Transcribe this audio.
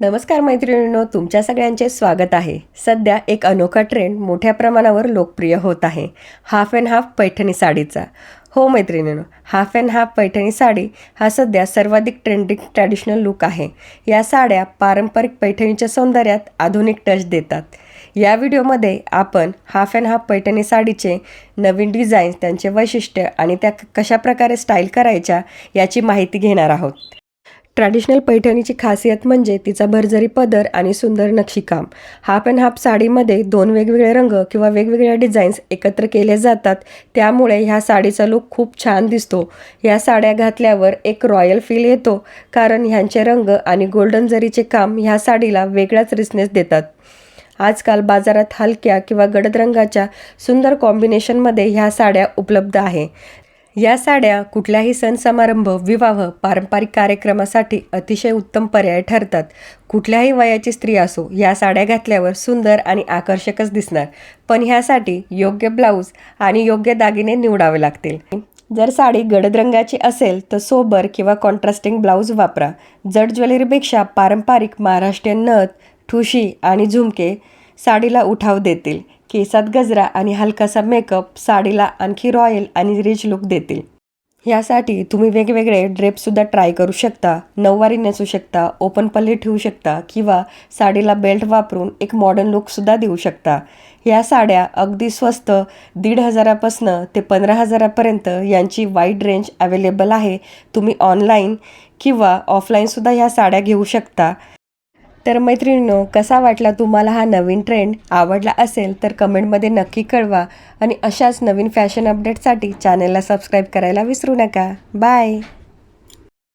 नमस्कार मैत्रिणींनो तुमच्या सगळ्यांचे स्वागत आहे. सध्या एक अनोखा ट्रेंड मोठ्या प्रमाणावर लोकप्रिय होत आहे. हाफ अँड हाफ पैठणी साडीचा. हो मैत्रिणींनो half and half Paithani sari हा सध्या सर्वाधिक ट्रेंडिंग ट्रॅडिशनल लुक आहे. या साड्या पारंपरिक पैठणीच्या सौंदर्यात आधुनिक टच देतात. या व्हिडिओमध्ये आपण हाफ अँड हाफ पैठणी साडीचे नवीन डिझाईन्स त्यांचे वैशिष्ट्य आणि त्या कशाप्रकारे स्टाईल करायच्या याची माहिती घेणार आहोत. ट्रॅडिशनल पैठणीची खासियत म्हणजे तिचा भरजरी पदर आणि सुंदर नक्षीकाम. हाफ अँड हाफ साडीमध्ये दोन वेगवेगळे रंग किंवा वेगवेगळ्या डिझाईन्स एकत्र केले जातात. त्यामुळे ह्या साडीचा लुक खूप छान दिसतो. ह्या साड्या घातल्यावर एक रॉयल फील येतो कारण ह्यांचे रंग आणि गोल्डन जरीचे काम ह्या साडीला वेगळाच रिसनेस देतात. आजकाल बाजारात हलक्या किंवा गडद रंगाच्या सुंदर कॉम्बिनेशनमध्ये ह्या साड्या उपलब्ध आहे. या साड्या कुठल्याही सण समारंभ विवाह पारंपरिक कार्यक्रमासाठी अतिशय उत्तम पर्याय ठरतात. कुठल्याही वयाची स्त्री असो या साड्या घातल्यावर सुंदर आणि आकर्षकच दिसणार. पण ह्यासाठी योग्य ब्लाऊज आणि योग्य दागिने निवडावे लागतील. जर साडी गडद रंगाची असेल तर सोबर किंवा कॉन्ट्रास्टिंग ब्लाऊज वापरा. जड ज्वेलरीपेक्षा पारंपरिक महाराष्ट्रीयन नथ ठुशी आणि झुमके साडीला उठाव देतील. केसात गजरा आणि हलकासा मेकअप साडीला आणखी रॉयल आणि रिच लुक देतील. ह्यासाठी तुम्ही वेगवेगळे ड्रेपसुद्धा ट्राय करू शकता नऊवारी नेसू शकता ओपन पल्ली ठेवू शकता किंवा साडीला बेल्ट वापरून एक मॉडर्न लुकसुद्धा देऊ शकता. या साड्या अगदी स्वस्त दीड हजारापासनं ते पंधरा हजारापर्यंत यांची वाईड रेंज अवेलेबल आहे. तुम्ही ऑनलाईन किंवा ऑफलाईनसुद्धा ह्या साड्या घेऊ शकता. तर मैत्रिणींनो कसा वाटला तुम्हाला हा नवीन ट्रेंड आवडला असेल तर कमेंटमध्ये नक्की कळवा. आणि अशाच नवीन फॅशन अपडेटसाठी चॅनलला सबस्क्राईब करायला विसरू नका. बाय